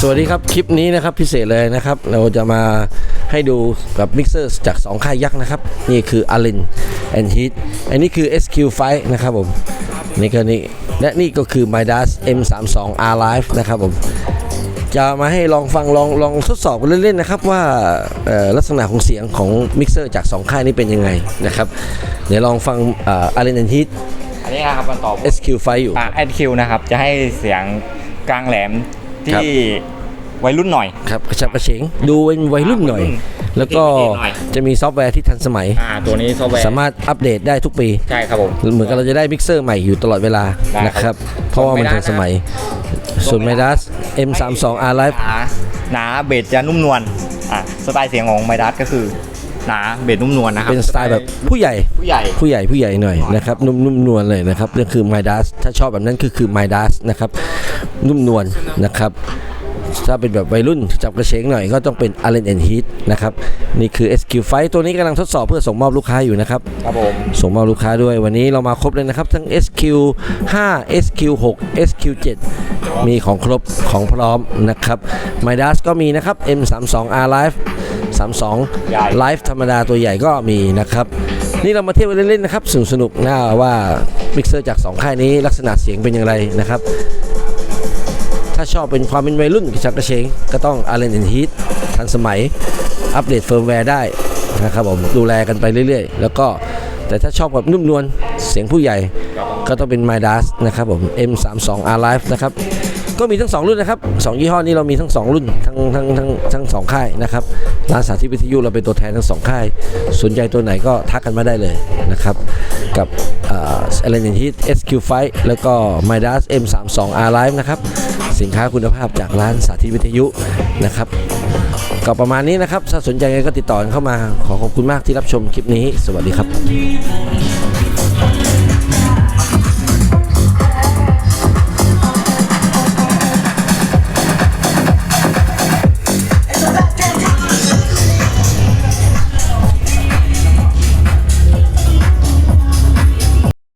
สวัสดีครับ คลิปนี้นะครับพิเศษเลยนะครับ เราจะมาให้ดูกับมิกเซอร์จาก 2 ค่ายยักษ์นะครับ นี่คือ Allen and Heat อันนี้คือ SQ5 นะครับผม นี่ก็นี่และนี่ก็คือ Midas M32 R Live นะครับผม จะมาให้ลองฟังลองลองทดสอบกันเล่นๆนะครับว่าเอ่อลักษณะของเสียงของมิกเซอร์จาก 2 ค่ายนี้เป็นยังไงนะครับ เดี๋ยวลองฟังเอ่อ Allen and Heat อันนี้นะครับมันต่อ SQ5 อยู่อ่า SQ นะครับ จะให้เสียงกลางแหลมครับ ที่วัยรุ่นหน่อย ครับกระชับกระเฉงดูเป็นวัยรุ่นหน่อยวัยรุ่นแล้วก็เด็กๆหน่อย จะมีซอฟต์แวร์ที่ทันสมัย อ่าตัวนี้ซอฟต์แวร์สามารถอัปเดตได้ทุกปี ใช่ครับผม เหมือนกับเราจะได้มิกเซอร์ใหม่อยู่ตลอดเวลาได้ครับนะครับ เพราะว่ามันทันสมัย ส่วนไม่ไมได้ดัส M32 R Live หนาหนาเบสจะนุ่มนวลอ่าสไตล์เสียงของไมดัสก็คือหนาเบสนุ่มนวลนะครับเป็นสไตล์แบบผู้ใหญ่ ผู้ใหญ่ ผู้ใหญ่ผู้ใหญ่หน่อยนะครับนุ่มนุ่มนวลเลยนะครับนี่คือ m i d a s ถ้าชอบแบบนั้นคือคือ m i d a s นะครับ นุ่มนวลนะครับ ถ้าเป็นแบบวัยรุ่นจับกระเฉงหน่อยก็ต้องเป็น Allen and Heat นะครับ นี่คือ SQ5 ตัวนี้กำลังทดสอบเพื่อส่งมอบลูกค้าอยู่นะครับ ครับผม ส่งมอบลูกค้าด้วยวันนี้เรามาครบเลยนะครับ ทั้ง SQ5 SQ6 SQ7 มีของครบของพร้อมนะครับ m i d a s ก็มีนะครับ M32R Live 32ใหญ่ Live ธรรมดาตัวใหญ่ก็มีนะครับนี่เรามาเที่ยวกันเล่นๆนะครับสนุกสนุกๆนะว่ามิกเซอร์จาก 2 ค่ายนี้ลักษณะเสียงเป็นอย่างไรนะครับ ถ้าชอบเป็นความเป็นวัยรุ่นกระชับกระเฉงก็ต้อง Allen and Heat ทันสมัย อัปเดตเฟิร์มแวร์ได้นะครับผมดูแลกันไปเรื่อยๆ แล้วก็แต่ถ้าชอบแบบนุ่มนวลเสียงผู้ใหญ่ก็ต้องเป็น Midas นะครับผม M32R Live นะครับก็มีทั้ง 2 รุ่นนะครับ 2 ยี่ห้อนี้เรามีทั้ง 2 รุ่น ทั้งทั้งทั้งทั้งสองค่ายนะครับร้านสาธิตวิทยุเราเป็นตัวแทนทั้ง 2 ค่ายสนใจตัวไหนก็ทักกันมาได้เลยนะครับ กับเอ่อ Allen Heat SQ5 แล้วก็ Midas M32R Live นะครับ สินค้าคุณภาพจากร้านสาธิตวิทยุนะครับก็ประมาณนี้นะครับถ้าสนใจก็ติดต่อเข้ามาขอขอบคุณมากที่รับชมคลิปนี้ สวัสดีครับ